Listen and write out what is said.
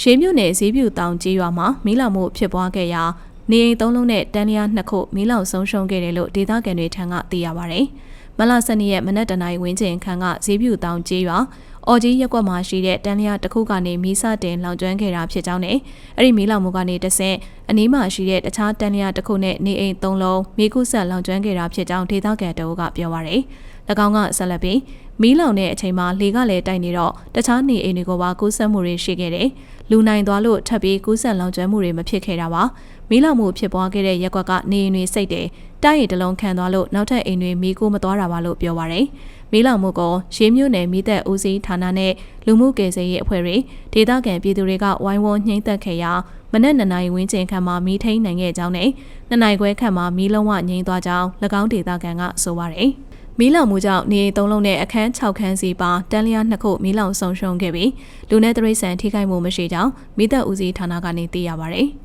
ရှေးမြို့နယ်ဈေးပြူတောင်ကြီးရွာမှာမီးလောင်မှုဖြစ်ပွားခဲ့ရာနေအိမ်သုံးလုံးနဲ့တန်းလျားနှစ်ခုမီးလောင်ဆုံးရှုံးခဲ့တယ်လို့ဒေသခံတွေထံကသိရပါဗျ။မလ12ရက်မနက်တနာရီဝန်းကျင်ခန့်ကဈေးပြူတောင်ကြီးရွာ အော်ကြီးရက်ကွက်မှာရှိတဲ့တန်းလျားတစ်ခုကနေမီးစတင်လောင်ကျွမ်းခဲ့တာဖြစ်ကြောင်းနဲ့အဲ့ဒီမီးလောင်မှုကနေတဆင့်အနီးမှာရှိတဲ့တခြားတန်းလျားတစ်ခုနဲ့နေအိမ်သုံးလုံးမိကုဆက်လောင်ကျွမ်းခဲ့တာဖြစ်ကြောင်းဒေသခံတအုပ်ကပြောပါရယ်။၎င်းကဆက်လက်ပြီးမီးလောင်တဲ့အချိန်မှာလေကလည်းတိုက်နေတော့တခြားနေအိမ်တွေကိုပါကူးစက်မှုတွေရှိခဲ့တယ်။လူနိုင်သွားလို့ထပ်ပြီးကူးစက်လောင်ကျွမ်းမှုတွေမဖြစ်ခဲ့တာပါ။မီးလောင်မှုဖြစ်ပွားခဲ့တဲ့ရက်ကွက်က နေအိမ်တွေစိတ်တယ်။ တိုက်ရီတလုံးခံသွားလို့နောက်ထပ်အိမ်တွေမီးကိုမသွားတာပါလို့ပြောပါရယ်။မီးလောင်မှုကိုရေးမြို့နယ်မိသက်ဦးစီးဌာနနဲ့လူမှုကယ်ဆယ်ရေးအဖွဲ့တွေဒေသခံပြည်သူတွေကဝိုင်းဝန်းညှိမ့်သက်ခဲ့ရာမနက်2နာရီဝန်းကျင်ခန့်မှာမီးထိန်နိုင်ခဲ့ကြောင်းနဲ့2နာရီခွဲခန့်မှာမီးလုံးဝငြိမ်းသွားကြောင်း၎င်းဒေသခံကဆိုပါရယ်။မီးလောင်မှုကြောင့်နေအိမ်သုံးလုံးနဲ့အခန်း6ခန်းစီပါတန်းလျားနှစ်ခုမီးလောင်ဆုံးရှုံးခဲ့ပြီးလူနဲ့တရိษံထိခိုက်မှုမရှိကြောင်းမိသက်ဦးစီးဌာနကနေသိရပါဗျ။